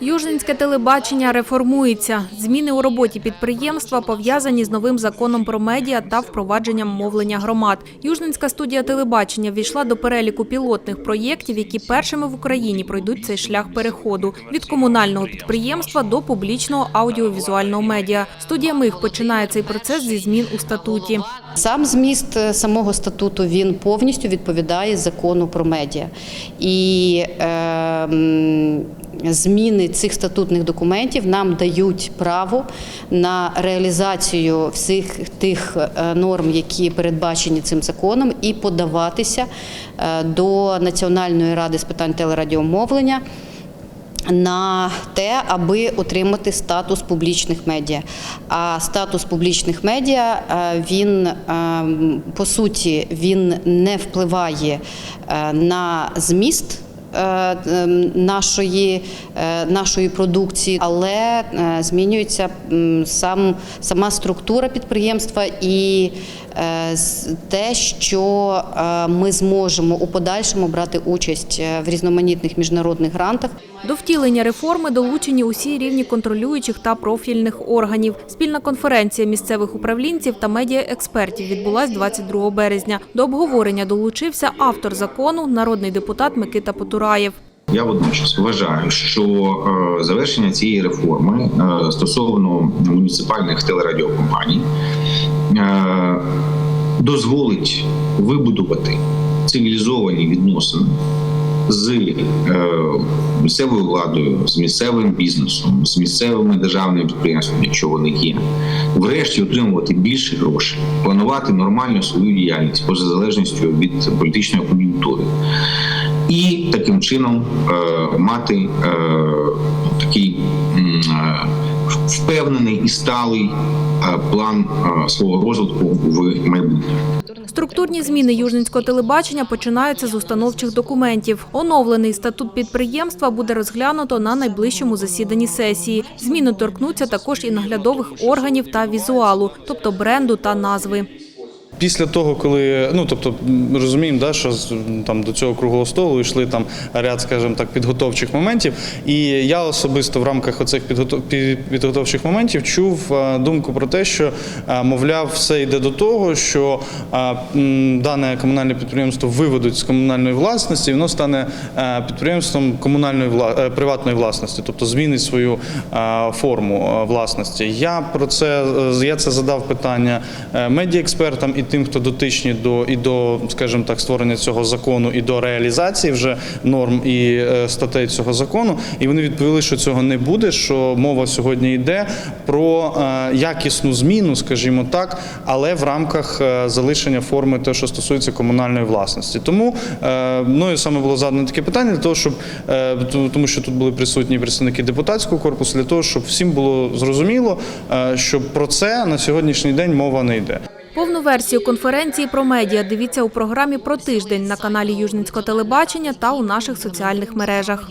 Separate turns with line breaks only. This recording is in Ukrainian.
Южненське телебачення реформується. Зміни у роботі підприємства пов'язані з новим законом про медіа та впровадженням мовлення громад. Южненська студія телебачення ввійшла до переліку пілотних проєктів, які першими в Україні пройдуть цей шлях переходу від комунального підприємства до публічного аудіовізуального медіа. Студія Мих починає цей процес зі змін у статуті.
Сам зміст е, самого статуту він повністю відповідає закону про медіа. І е, зміни цих статутних документів нам дають право на реалізацію всіх тих е, норм, які передбачені цим законом, і подаватися е, до Національної ради з питань телерадіомовлення на те, аби отримати статус публічних медіа. А статус публічних медіа е, він е, по суті він не впливає е, на зміст. Е, е, Нашої, е, нашої продукції, але е, змінюється сам сама структура підприємства і те, що ми зможемо у подальшому брати участь в різноманітних міжнародних грантах.
До втілення реформи долучені усі рівні контролюючих та профільних органів. Спільна конференція місцевих управлінців та медіаекспертів відбулась 22 березня. До обговорення долучився автор закону, народний депутат Микита Потураєв.
Я водночас вважаю, що е, завершення цієї реформи е, стосовно муніципальних телерадіокомпаній е, дозволить вибудувати цивілізовані відносини з місцевою владою, з місцевим бізнесом, з місцевими державними підприємствами, якщо вони є, врешті отримувати більше грошей, планувати нормально свою діяльність поза залежністю від політичної кон'юнктури і таким чином е, мати е, такий е, впевнений і сталий план свого розвитку в майбутньому.
Структурні зміни южненського телебачення починаються з установчих документів. Оновлений статут підприємства буде розглянуто на найближчому засіданні сесії. Зміни торкнуться також і наглядових органів та візуалу, тобто бренду та назви.
Після того, коли ну тобто розуміємо, да, що там до цього круглого столу йшли там ряд, скажімо так, підготовчих моментів. І я особисто в рамках оцих підготов- підготовчих моментів чув е, думку про те, що е, мовляв, все йде до того, що е, дане комунальне підприємство виведуть з комунальної власності, і воно стане підприємством комунальної приватної власності, тобто змінить свою форму власності. Я про це я це задав питання медіаекспертам і тим, хто дотичні до і до, скажімо так, створення цього закону, і до реалізації вже норм і е, статей цього закону. І вони відповіли, що цього не буде. Що мова сьогодні йде про е, якісну зміну, скажімо так, але в рамках е, залишення форми, те, що стосується комунальної власності. Тому мною саме було задано таке питання для того, щоб тому, що тут були присутні представники депутатського корпусу, для того, щоб всім було зрозуміло, що про це на сьогоднішній день мова не йде.
Повну версію конференції про медіа дивіться у програмі про тиждень на каналі Южницького телебачення та у наших соціальних мережах.